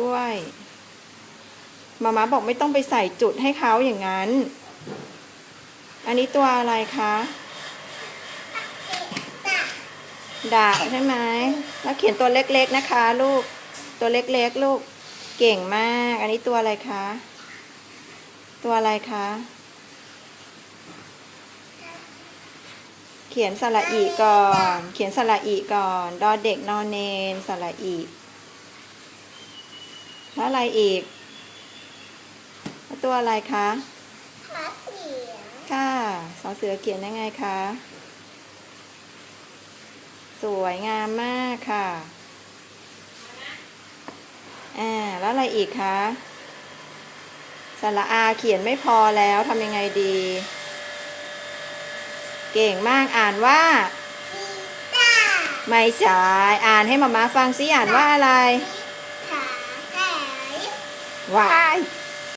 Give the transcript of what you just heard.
ด้วยมาม่าบอกไม่ต้องไปใส่จุดให้เขาอย่างนั้น อันนี้ตัวอะไรคะดาใช่ไหมแล้วเขียนตัวเล็กๆนะคะ ลูก ตัวเล็กๆลูก เก่งมาก อันนี้ตัวอะไรคะ ตัวอะไรคะ เขียนสระอีก่อน เขียนสระอีก่อน ดอเด็กนอนเนนสระอี แล้วอะไรอีกแล้วตัวอะไรคะขาเสียงค่ะสอเสือเขียนยังไงคะสวยงามมากค่ะอ่าแล้วอะไรอีกคะสระอาเขียนไม่พอแล้วทำยังไงดี เก่งมากอ่านว่ากีตาร์ไม่ใช่อ่านให้มามาฟังซิอ่านว่าอะไร Why?